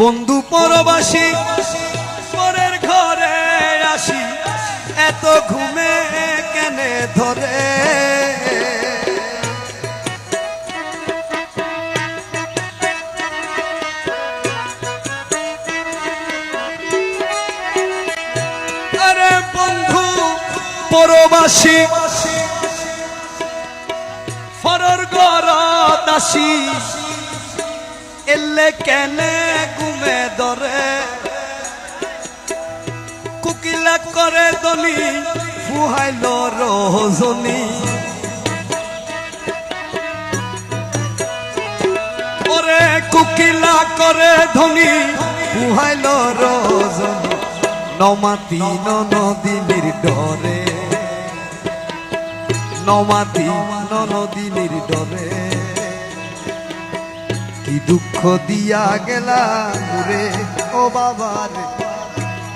বন্ধু পরবাসী, পরের ঘরে আসি। এত ঘুমে কেনে ধরে? আরে বন্ধু পরবাসী, ফরর গরত আসি। এলে কেনে ঘুমে ধরে। কুকিলা করে দলি ফুহাইল রজনী ওরে কুকিলা করে ধনী, ফুহাইল রজনী নমাতি নদীর ডরে। নমাতি নদীর ডরে। কি দুঃখ দিয়া গেলা মুরে, ও বাবার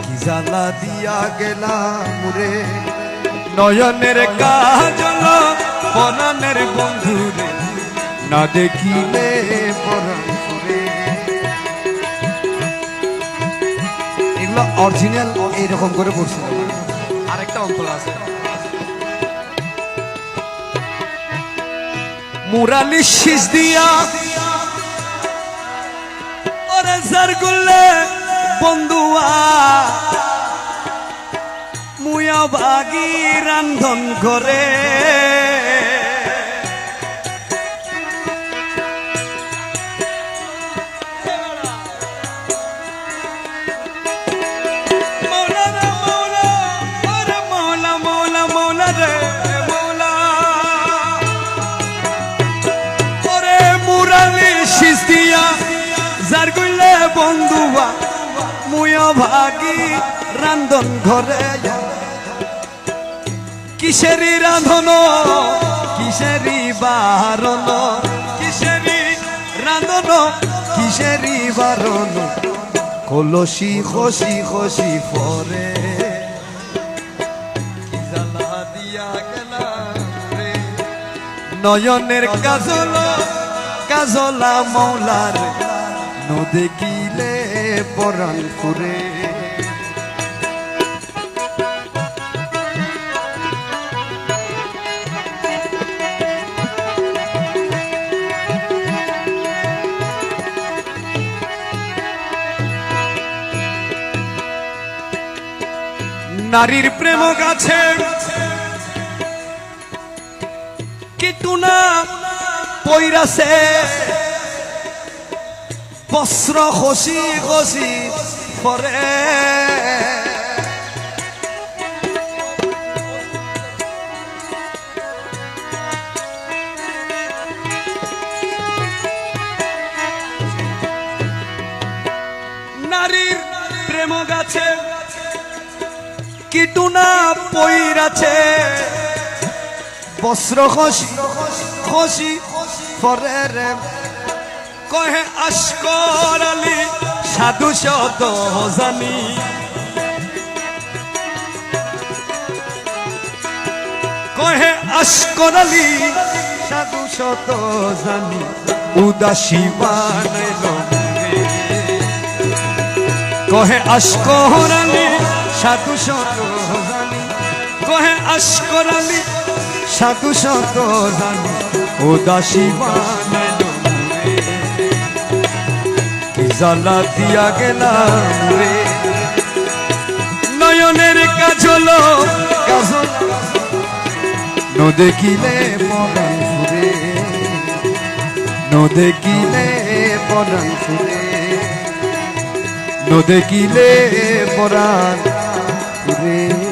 কি জ্বালা দিয়া গেলা মুরে। নয়নের কাজল পরাণের বন্ধুরে না দেখিলে পরাণ এগুলো অরিজিনাল এইরকম করে পড়ছিল আরেকটা অন্তর আছে। মুরালি শীষ দিয়া ওরে করলে বন্ধুয়া। মুয়া বাগি রান্ধন করে রান্ধন ঘরে কিসেরি রান্ধন কিসেরি বারণ? কিসেরি রান্ধন কিসেরি বারণ? কলসি খসি খসি পরে। কি জ্বালা দিয়া গেলাম রে। নয়নের কাজল, কাজলা মৌলার। নদেখিলে পরাণ করে। নারীর প্রেম গাছে কিটুনা পইরাছে বস্ত্র খসি খসি পরে। নারীর প্রেম গাছে কিটুনা পইরাছে। বস্ত্র খসি খসি পরে রে। কহে আশকর আলী, সাধু শত জানি। কহে আশকর আলী, সাধু শত জানি, উদাসী বানাইল কহে আশকর আলী, সাধু শত জানি। কহে আশকর আলী, সাধু শত জানি, উদাসী বানাইল জ্বালা দিয়া গেলাম রে। নয়নের কাজল কাজল। ন দেখিলে পরাণ ফুরে ন দেখিলে পরাণ ফুরে ন দেখিলে পরাণ ফুরে